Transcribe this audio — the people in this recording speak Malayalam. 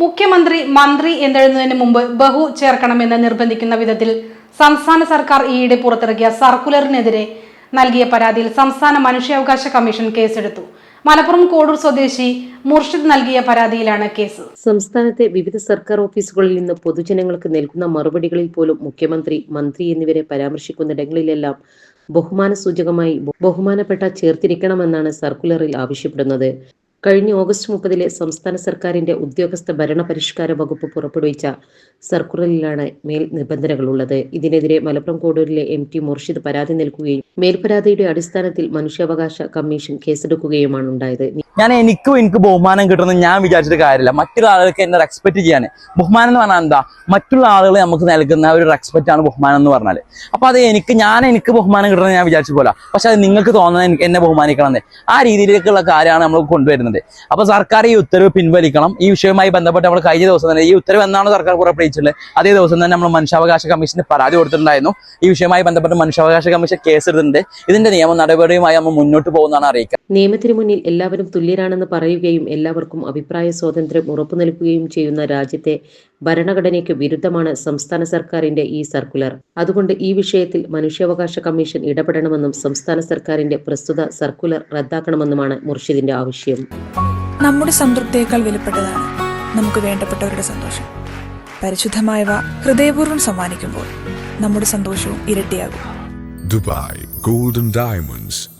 മുഖ്യമന്ത്രി മന്ത്രി എന്നെഴുതുന്നതിന് മുമ്പ് ബഹു ചേർക്കണമെന്ന് നിർബന്ധിക്കുന്ന വിധത്തിൽ സംസ്ഥാന സർക്കാർ ഈയിടെ പുറത്തിറക്കിയ സർക്കുലറിനെതിരെ നൽകിയ പരാതിയിൽ സംസ്ഥാന മനുഷ്യാവകാശ കമ്മീഷൻ കേസെടുത്തു. മലപ്പുറം കോടൂർ സ്വദേശി മുർഷിദ് നൽകിയ പരാതിയിലാണ് കേസ്. സംസ്ഥാനത്തെ വിവിധ സർക്കാർ ഓഫീസുകളിൽ നിന്ന് പൊതുജനങ്ങൾക്ക് നൽകുന്ന മറുപടികളിൽ പോലും മുഖ്യമന്ത്രി മന്ത്രി എന്നിവരെ പരാമർശിക്കുന്നിടങ്ങളിലെല്ലാം ബഹുമാന സൂചകമായി ബഹുമാനപ്പെട്ട ചേർത്തിരിക്കണമെന്നാണ് സർക്കുലറിൽ ആവശ്യപ്പെടുന്നത്. കഴിഞ്ഞ ഓഗസ്റ്റ് മുപ്പതിലെ സംസ്ഥാന സർക്കാരിന്റെ ഉദ്യോഗസ്ഥ ഭരണ പരിഷ്കാര വകുപ്പ് പുറപ്പെടുവിച്ച സർക്കുലറിലാണ് മേൽ നിബന്ധനകളുള്ളത്. ഇതിനെതിരെ മലപ്പുറം കോടൂരിലെ എം ടി മുർഷിദ് പരാതി നൽകുകയും മേൽപരാതിയുടെ അടിസ്ഥാനത്തിൽ മനുഷ്യാവകാശ കമ്മീഷൻ കേസെടുക്കുകയുമാണ് ഉണ്ടായത്. ഞാൻ എനിക്കും എനിക്ക് ബഹുമാനം കിട്ടണമെന്ന് ഞാൻ വിചാരിച്ചിട്ട് കാര്യമില്ല. മറ്റുള്ള ആളുകൾക്ക് എന്നെ റെസ്പെക്ട് ചെയ്യാൻ ബഹുമാനം എന്ന് പറഞ്ഞാൽ എന്താ? മറ്റുള്ള ആളുകൾ നമുക്ക് നൽകുന്ന ഒരു റെസ്പെക്റ്റ് ആണ് ബഹുമാനം എന്ന് പറഞ്ഞാൽ. അപ്പൊ അത് എനിക്ക് ഞാൻ എനിക്ക് ബഹുമാനം കിട്ടണമെന്ന് ഞാൻ വിചാരിച്ചു പോലെ. പക്ഷെ അത് നിങ്ങൾക്ക് തോന്നുന്നത് എനിക്ക് എന്നെ ബഹുമാനിക്കണം എന്ന് ആ രീതിയിലേക്കുള്ള കാര്യമാണ് നമ്മൾ കൊണ്ടുവരുന്നത്. അപ്പൊ സർക്കാർ ഈ ഉത്തരവ് പിൻവലിക്കണം. ഈ വിഷയവുമായി ബന്ധപ്പെട്ട് നമ്മൾ കഴിഞ്ഞ ദിവസം തന്നെ ഈ ഉത്തരവ് എന്നാണ് സർക്കാർ പുറപ്പെടുവിച്ചിട്ടുള്ളത് അതേ ദിവസം തന്നെ നമ്മൾ മനുഷ്യാവകാശ കമ്മീഷന് പരാതി കൊടുത്തിട്ടുണ്ടായിരുന്നു. ഈ വിഷയവുമായി ബന്ധപ്പെട്ട് മനുഷ്യാവകാശ കമ്മീഷൻ കേസ് എടുത്തിട്ടുണ്ട് ഇതിന്റെ നിയമ നടപടിയുമായി നമ്മൾ മുന്നോട്ട് പോകുന്നതാണ് അറിയിക്കുക. നിയമത്തിന് മുന്നിൽ എല്ലാവരും തുല്യരാണെന്ന് പറയുകയും എല്ലാവർക്കും അഭിപ്രായ സ്വാതന്ത്ര്യം ഉറപ്പു നൽകുകയും ചെയ്യുന്ന രാജ്യത്തെ ഭരണഘടനയ്ക്ക് വിരുദ്ധമാണ് സംസ്ഥാന സർക്കാരിന്റെ ഈ സർക്കുലർ. അതുകൊണ്ട് ഈ വിഷയത്തിൽ മനുഷ്യാവകാശ കമ്മീഷൻ ഇടപെടണമെന്നും സംസ്ഥാന സർക്കാരിന്റെ പ്രസ്തുത സർക്കുലർ റദ്ദാക്കണമെന്നുമാണ് മുർഷിദിന്റെ ആവശ്യം. നമ്മുടെ സംതൃപ്തിയേക്കാൾ വിലപ്പെട്ടതാണ് നമുക്ക് വേണ്ടപ്പെട്ടവരുടെ സന്തോഷം. പരിശുദ്ധമായവ ഹൃദയപൂർവം സമ്മാനിക്കുമ്പോൾ നമ്മുടെ സന്തോഷവും ഇരട്ടിയാകും. Dubai golden Diamonds,